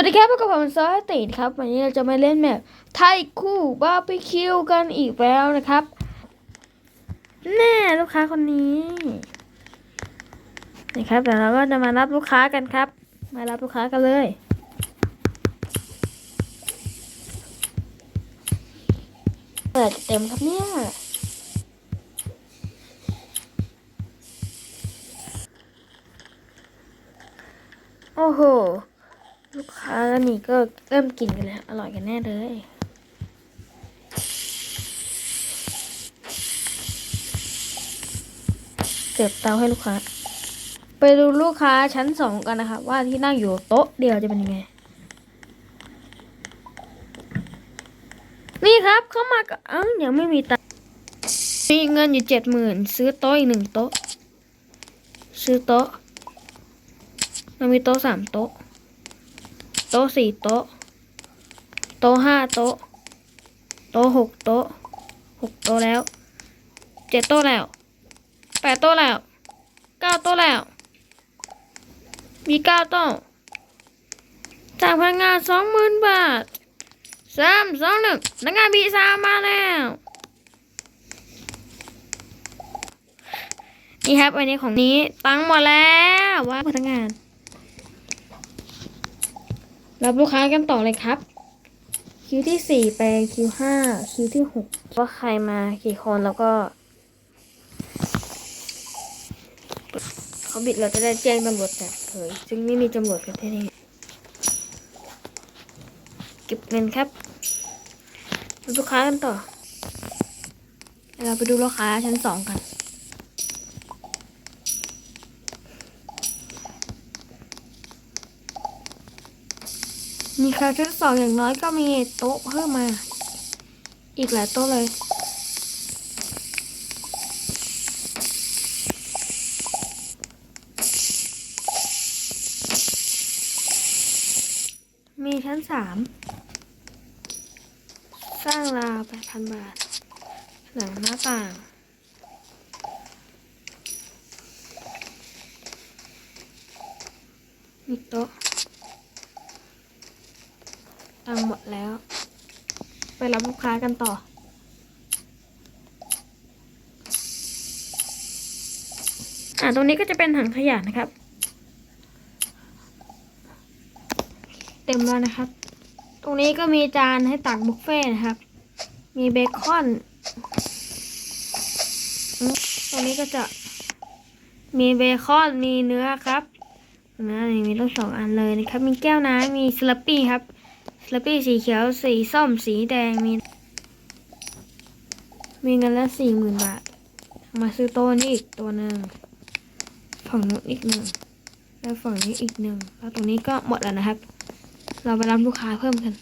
วัสดีครับพบกับผมซอยตีนครับวันนี้เราจะมาเล่นแบบไทยคู่บาร์บีคิวกันอีกแล้วนะครับ แน่ลูกค้าคนนี้นี่ครับเดี๋ยวเราก็จะมารับลูกค้ากันครับ มารับลูกค้ากันเลย เปิดเต็มครับเนี่ยโอ้โห ลูกค้าแล้วนี่ก็เริ่มกินกันแล้วอร่อยกันแน่เลยเสิร์ฟเตาให้ลูกค้า ไปดูลูกค้าชั้นสองกันนะครับว่าที่นั่งอยู่โต๊ะเดียวจะเป็นยังไง นี่ครับเข้ามาก็เอ้ายังไม่มีตังมีเงินอยู่เจ็ดหมื่นซื้อโต๊ะอีกหนึ่งโต๊ะ ซื้อโต๊ะเรามีโต๊ะสามโต๊ะ โต๊ะสี่โต๊ะ โต๊ะห้าโต๊ะ โต๊ะหกโต๊ะหกโต๊ะแล้วเจ็ดโต๊ะแล้วแปดโต๊ะแล้วเก้าโต๊ะแล้ว มีเก้าโต๊ะจากพนักงานสองหมื่นบาทสามสองหนึ่งพนักงานบีสามมาแล้วนี่ครับอันนี้ของนี้ตังหมดแล้วว่าพนักงาน รับลูกค้ากันต่อเลยครับ คิวที่สี่ไปคิวห้าคิวที่หกว่าใครมากี่คนแล้วก็เขาบิดเราจะได้แจ้งตำรวจจับเผยซึ่งไม่มีตำรวจกันที่นี่เก็บเงินครับรับลูกค้ากันต่อเดี๋ยวเราไปดูลูกค้าชั้นสองกัน มีคาชั้นสองอย่างน้อยก็มีโต๊ะเพิ่มมา อีกหลายโต๊ะเลย มีชั้นสามสร้างราวแปดพันบาทหนังหน้าต่างมีโต๊ะ ตังหมดแล้ว ไปรับลูกค้ากันต่อ อ่าตรงนี้ก็จะเป็นถังขยะนะครับ เต็มแล้วนะครับ ตรงนี้ก็มีจานให้ตักบุฟเฟ่นะครับ มีเบคอน ตรงนี้ก็จะมีเบคอน มีเนื้อครับนื้อนี่มีทั้งสองอันเลยนะครับ มีแก้วน้ำมีสลัปปี้ครับ สลัปปี้สีเขียว สีส้ม สีแดง มี มีเงินละสี่หมื่นบาท มาซื้อโต๊ะนี้อีกตัวหนึ่ง ฝั่งนู้นอีกหนึ่ง แล้วฝั่งนี้อีกหนึ่ง แล้วตรงนี้ก็หมดแล้วนะครับ เราไปรับลูกค้าเพิ่มกัน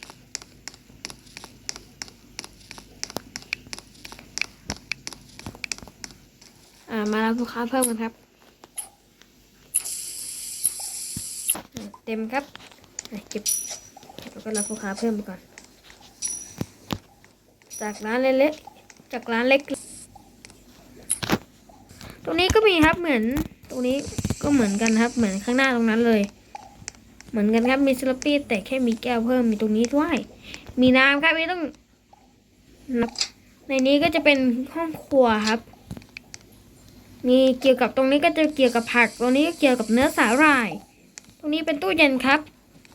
อ่า มารับลูกค้าเพิ่มกันครับ เต็มครับ เก็บ แล้วก็รับลูกค้าเพิ่มไปก่อน จากร้านเล็กๆจากร้านเล็ก ตรงนี้ก็มีครับเหมือน ตรงนี้ก็เหมือนกันครับ เหมือนข้างหน้าตรงนั้นเลย เหมือนกันครับมีสลัปปี้แต่แค่มีแก้วเพิ่มมีตรงนี้ด้วย มีน้ำครับไม่ต้องในนี้ก็จะเป็นห้องครัวครับมีเกี่ยวกับตรงนี้ก็จะเกี่ยวกับผัก ตรงนี้ก็เกี่ยวกับเนื้อสาหร่าย ตรงนี้เป็นตู้เย็นครับ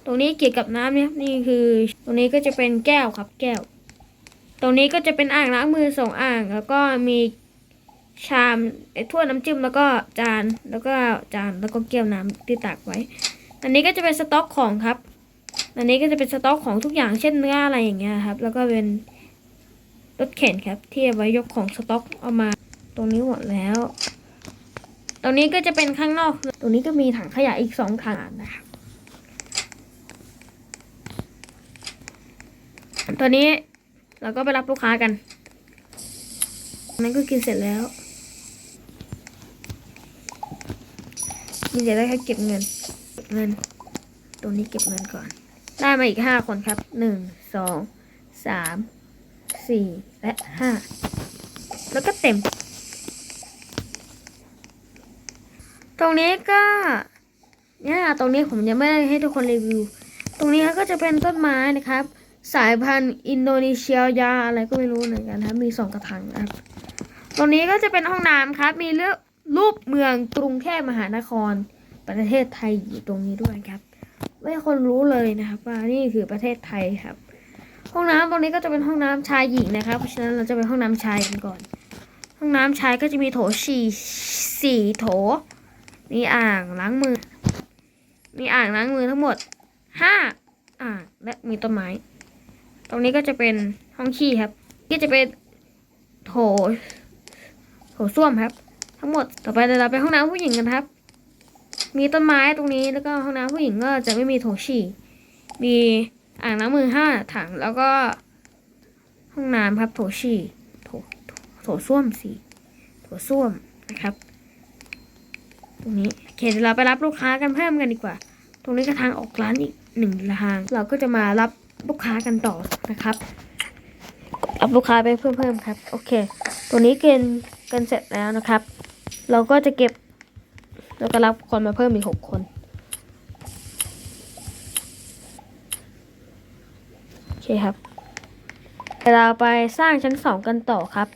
ตรงนี้เกี่ยวกับน้ำเนี่ยครับนี่คือ ตรงนี้ก็จะเป็นแก้วครับแก้ว ตรงนี้ก็จะเป็นอ่างล้างมือสองอ่าง แล้วก็มีชามไอ้ถ้วยน้ำจิ้มแล้วก็จานแล้วก็จานแล้วก็แก้วน้ำที่ตักไว้ อันนี้ก็จะเป็นสต็อกของครับ อันนี้ก็จะเป็นสต็อกของทุกอย่างเช่นเนื้ออะไรอย่างเงี้ยครับ แล้วก็เป็นรถเข็นครับ ที่เอาไว้ยกของสต็อกเอามาตรงนี้หมดแล้ว ตรงนี้ก็จะเป็นข้างนอก ตรงนี้ก็มีถังขยะอีกสองถังนะครับ ตัวนี้เราก็ไปรับลูกค้ากันนั้นก็กินเสร็จแล้วกินเสร็จแล้วแค่เก็บเงินเก็บเงิน ตรงนี้เก็บเงินก่อน ได้มาอีกห้าคนครับหนึ่งสองสามสี่และห้าแล้วก็เต็ม ตรงนี้ก็เนี่ยตรงนี้ผมยังไม่ได้ให้ทุกคนรีวิว ตรงนี้ก็จะเป็นต้นไม้นะครับ สายพันธุ์อินโดนีเซียยาอะไรก็ไม่รู้เหมือนกันครับ มีสองกระถางนะครับ ตรงนี้ก็จะเป็นห้องน้ำครับ มีเลือกรูปเมืองกรุงเทพมหานคร ประเทศไทยอยู่ตรงนี้ด้วยครับ ไม่คนรู้เลยนะครับ ว่านี่คือประเทศไทยครับ ห้องน้ำตรงนี้ก็จะเป็นห้องน้ำชายหญิงนะครับ เพราะฉะนั้นเราจะไปห้องน้ำชายกันก่อน ห้องน้ำชายก็จะมีโถฉี่สี่โถ มีอ่างล้างมือ มีอ่างล้างมือทั้งหมดห้าอ่างและมีต้นไม้ ตรงนี้ก็จะเป็นห้องขี้ครับที่จะเป็นโถโถส้วมครับ ทั้งหมดต่อไปเราไปห้องน้ำผู้หญิงกันครับ มีต้นไม้ตรงนี้แล้วก็ห้องน้ำผู้หญิงก็จะไม่มีโถฉี่มีอ่างล้างมือห้าถังแล้วก็ ห้องน้ำครับ โถฉี่โถโถส้วมสี่โถส้วมนะครับ ตรงนี้โอเคเดี๋ยวเราไปรับลูกค้ากันเพิ่มกันดีกว่า ตรงนี้ก็ทางออกร้านอีกหนึ่งทาง เราก็จะมารับ ลูกค้ากันต่อนะครับรับลูกค้าไปเพิ่มเพิ่มครับ โอเค ตัวนี้เกินกันเสร็จแล้วนะครับ เราก็จะเก็บแล้วก็รับคนมาเพิ่มอีกหกคนโอเคครับเวเราไปสร้างชั้นสองกันต่อครับ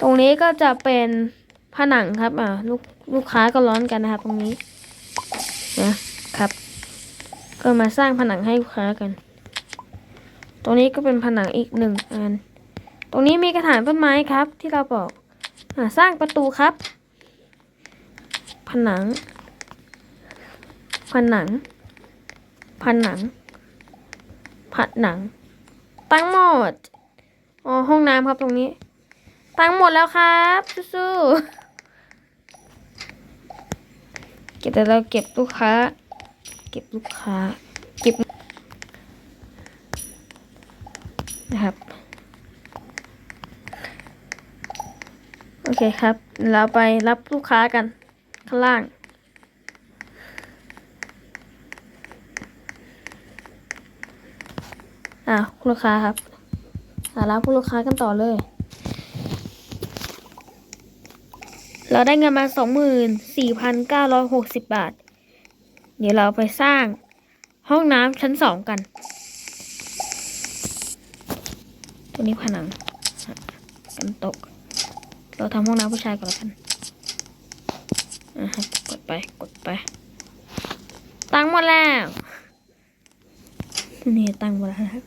ตรงนี้ก็จะเป็นผนังครับอ่าลูกลูกค้าก็ร้อนกันนะครับ ตรงนี้นะครับ ก็มาสร้างผนังให้ลูกค้ากัน ตรงนี้ก็เป็นผนังอีกหนึ่งอัน ตรงนี้มีกระถางต้นไม้ครับ ที่เราบอกอสร้างประตูครับ ผนัง ผนัง ผนัง ผนัง ตั้งหมด อ๋อ ห้องน้ำครับตรงนี้ ตั้งหมดแล้วครับสู้ๆเก็บแต่เราเก็บลูกค้า เก็บลูกค้า เก็บ นะครับ โอ เคครับ เราไปรับลูกค้ากัน ข้างล่าง อะลูกค้าครับอะรับผู้ลูกค้ากันต่อเลย เราได้เงินมาสองหมื่นสี่พันเก้าร้อยหกสิบบาท เดี๋ยวเราไปสร้างห้องน้ำชั้นสองกัน ตัวนี้ผนังกันตก เราทำห้องน้ำผู้ชายก่อนแล้วกันอะครับกดไปกดไป ตังหมดแล้วนี่ตังหมดแล้วครับ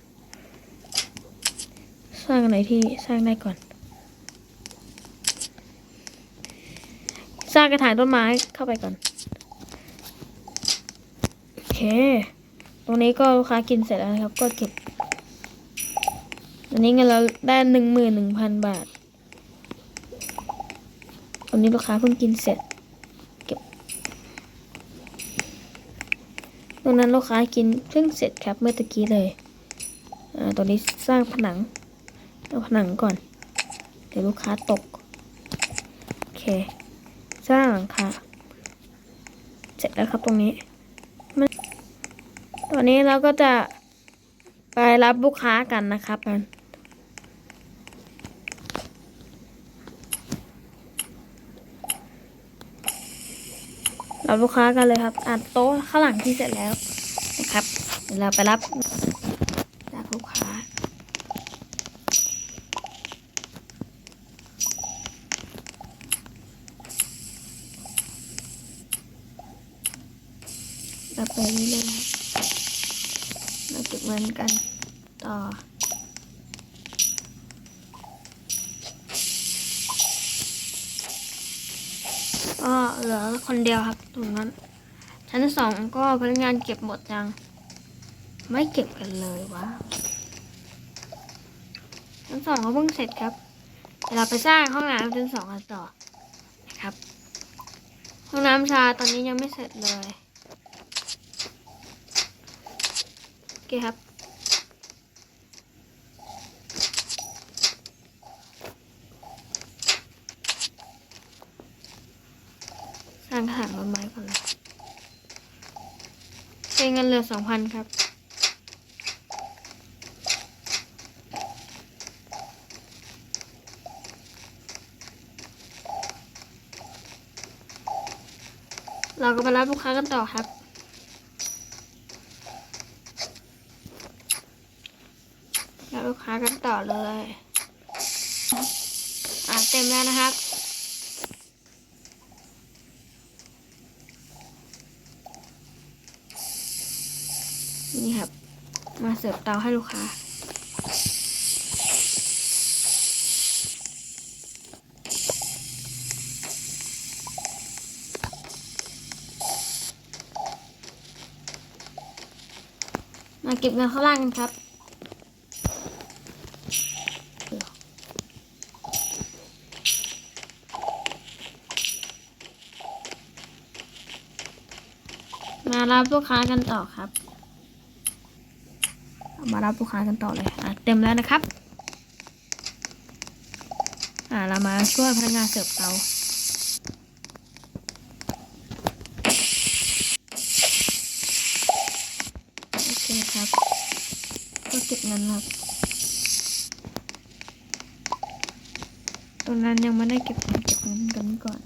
สร้างอะไรที่สร้างได้ก่อน สร้างกระถางต้นไม้เข้าไปก่อนโอเค ตรงนี้ก็ลูกค้ากินเสร็จแล้วนะครับ ก็เก็บอันนี้เงินเราได้หนึ่งหมื่นหนึ่งพันบาท ตอนนี้ลูกค้าเพิ่งกินเสร็จ เก็บตรงนั้นลูกค้ากินเพิ่งเสร็จครับเมื่อตะกี้เลย อ่าตัวนี้สร้างผนัง เอาผนังก่อน เดี๋ยวลูกค้าตก โอเค สร้างหลังคา เสร็จแล้วครับตรงนี้มันตอนนี้เราก็จะไปรับลูกค้ากันนะครับกัน รับลูกค้ากันเลยครับอะโต๊ะข้างหลังที่เสร็จแล้วนะครับเดี๋ยวเราไปรับรับลูกค้า รับไปเรื่อยๆครับเราเก็บเงินกันต่อ ก็ เหลือคนเดียวครับตรงนั้น ชั้นสองก็พนักงานเก็บหมดยัง ไม่เก็บกันเลยวะชั้นสองเขาเพิ่งเสร็จครับเดี๋ยวเราไปสร้างห้องน้ำชั้นสองกันต่อนะครับ ห้องน้ำชาตอนนี้ยังไม่เสร็จเลยโอเคครับางกระถางต้นไม้ก่อนเลยใช้เงินเหลือสองพันครับ เราก็ไปรับลูกค้ากันต่อครับแล้วลูกค้ากันต่อเลย อ่าเต็มแล้วนะครับ นี่ครับ มาเสิร์ฟเตาให้ลูกค้า มาเก็บเงินข้างล่างกันครับมารับลูกค้ากันต่อครับ มารับลูกค้ากันต่อเลยอะเต็มแล้วนะครับ อ่าเรามาช่วยพนักงานเสิร์ฟเตาโอเคครับ ก็เก็บเงินครับตรงนั้นยังไม่ได้เก็บเงินเก็บเงินกันก่อน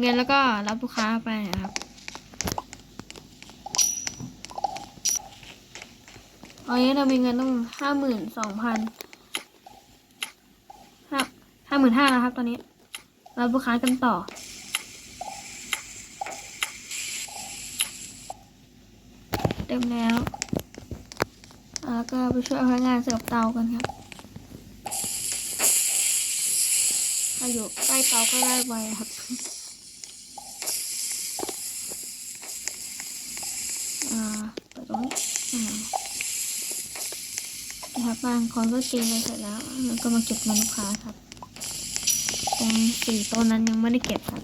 เงินแล้วก็รับลูกค้าไปนะครับตอนนี้เรามีเงินต้องห้าหมื่นสองพันห้าห้าหมื่นห้าแล้วครับ ตอนนี้ รับลูกค้ากันต่อ เต็มแล้วแล้วก็ไปช่วยพนักงานเสิร์ฟเตากันครับถ้าอยู่ใกล้เตาก็ได้ไวครับ อ่าเปิดตรงนี้อ่า นะครับบางคนก็กินไปเสร็จแล้วแล้วก็มาเก็บเงินลูกค้าครับ ตรงสี่ต้นนั้นยังไม่ได้เก็บครับ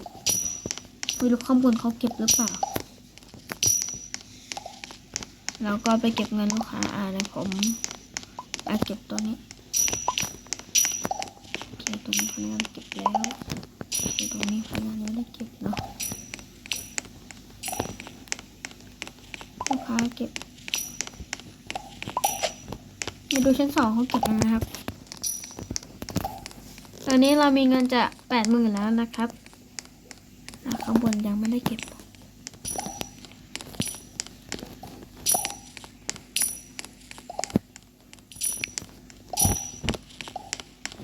ไม่รู้ข้างบนเขาเก็บหรือเปล่าแล้วก็ไปเก็บเงินลูกค้าอ่าเดี๋ยผมไปเก็บตัวนี้โอเคตรงนี้พนักงานเก็บแล้วตรงนี้พนักงานไม่ได้เก็บเนาะลูกค้าเก็บ มาดูชั้นสองเขาเก็บยังนะครับ ตอนนี้เรามีเงินจะแปดหมื่นแล้วนะครับอะข้างบนยังไม่ได้เก็บ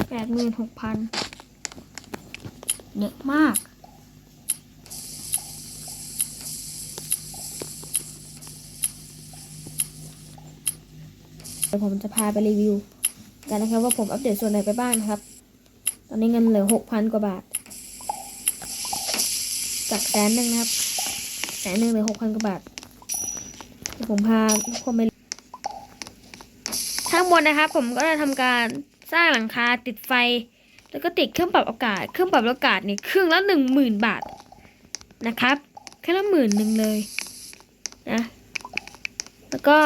แปดหมื่นหกพันเยอะมาก ดี๋ยวผมจะพาไปรีวิว กันนะครับว่าผมอัปเดตส่วนไหนไปบ้างนะครับ ตอนนี้เงินเหลือหกพันกว่าบาท จากแสนหนึ่งนะครับแสนหนึ่งเหลือหกพันกว่าบาทเดี๋ยวผมพาทุกคนไปข้างบนนะครับ ผมก็ได้ทำการสร้างหลังคาติดไฟ แล้วก็ติดเครื่องปรับอากาศ เครื่องปรับอากาศเนี่ยเครื่องละหนึ่งหมื่นบาทนะครับแค่ละหมื่นหนึ่งเลยนะ แล้วก็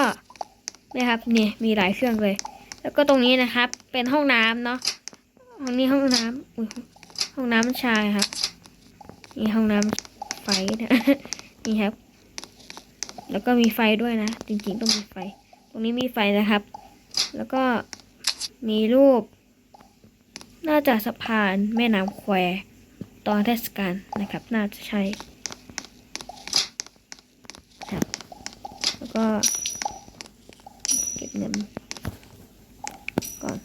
นะครับเนี่ยมีหลายเครื่องเลย แล้วก็ตรงนี้นะครับ เป็นห้องน้ำเนาะห้องนี้ห้องน้ำอุ๊ยห้องน้ำชายครับนี่ห้องน้ำไฟนะนี่ครับ แล้วก็มีไฟด้วยนะ จริงๆต้องมีไฟ ตรงนี้มีไฟนะครับ แล้วก็มีรูป น่าจะสะพานแม่น้ำแควตอนเทศกาลนะครับ น่าจะใช่ครับ แล้วก็ เก็บเงินก่อน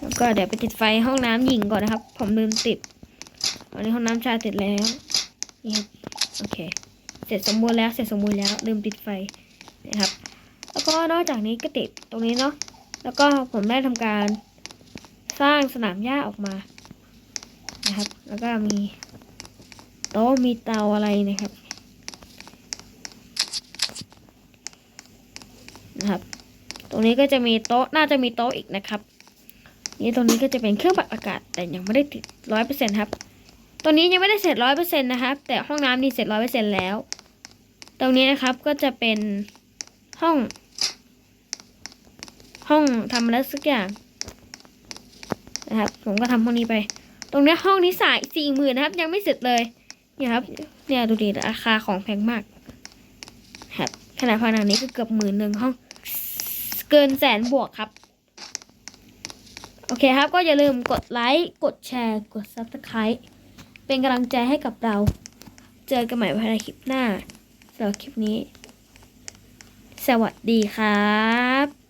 แล้วก็เดี๋ยวไปติดไฟห้องน้ำหญิงก่อนนะครับ ผมลืมติดตอนนี้ห้องน้ำชายติดแล้วนี่ครับโอเค เสร็จสมบูรณ์แล้วเสร็จสมบูรณ์แล้วลืมติดไฟนะครับ แล้วก็นอกจากนี้ก็ติดตรงนี้เนาะแล้วก็ผมได้ทำการสร้างสนามหญ้าออกมานะครับ แล้วก็มีโต๊ะมีเตาอะไรนะครับ นะครับ ตรงนี้ก็จะมีโต๊ะ น่าจะมีโต๊ะอีกนะครับ นี่ตรงนี้ก็จะเป็นเครื่องปรับอากาศ แต่ยังไม่ได้ติดร้อยเปอร์เซ็นต์ครับ ตรงนี้ยังไม่ได้เสร็จร้อยเปอร์เซ็นต์นะครับ แต่ห้องน้ำนี่เสร็จร้อยเปอร์เซ็นต์แล้ว ตรงนี้นะครับก็จะเป็นห้อง ห้องทำอะไรสักอย่างนะครับ ผมก็ทำห้องนี้ไป ตรงนี้ห้องนี้สายสี่หมื่นนะครับ ยังไม่เสร็จเลย เนี่ยครับ เนี่ยดูดิราคาของแพงมากครับขนาดผนังนี้ก็เกือบหมื่นหนึ่งห้อง เกินแสนบวกครับ โอเคครับก็อย่าลืมกดไลค์ กดแชร์ กด subscribe เป็นกำลังใจให้กับเรา เจอกันใหม่ภายในคลิปหน้าสำหรับคลิปนี้ สวัสดีครับ